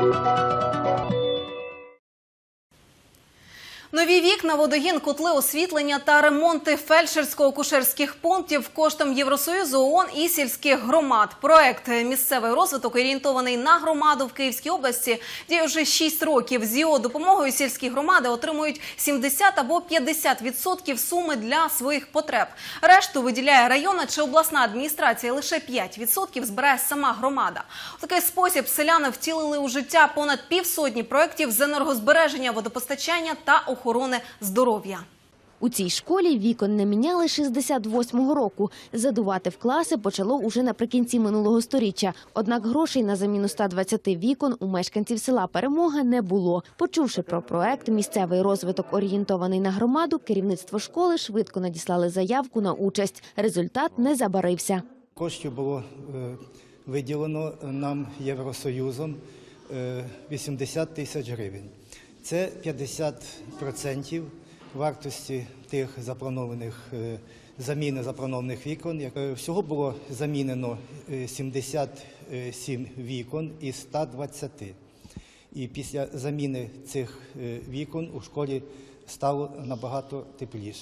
Música Нові вікна, водогін, котли освітлення та ремонти фельдшерсько-акушерських пунктів коштом Євросоюзу, ООН і сільських громад. Проект місцевий розвиток орієнтований на громаду в Київській області. Діє вже 6 років. З його допомогою сільські громади отримують 70 або 50 відсотків суми для своїх потреб. Решту виділяє районна чи обласна адміністрація. Лише 5 відсотків збирає сама громада. У такий спосіб селяни втілили у життя понад півсотні проєктів з енергозбереження, водопостачання та охорони здоров'я. У цій школі вікон не міняли 68-го року. Задувати в класи почало уже наприкінці минулого сторіччя. Однак грошей на заміну 120 вікон у мешканців села Перемога не було. Почувши про проект місцевий розвиток орієнтований на громаду, керівництво школи швидко надіслали заявку на участь. Результат не забарився. Коштів було е, виділено нам Євросоюзом е, 80 тисяч гривень. Це 50% вартості тих запланованих е, заміни запланованих вікон. Е, Всього було замінено е, 77 вікон із 120. І після заміни цих е, вікон у школі стало набагато тепліше.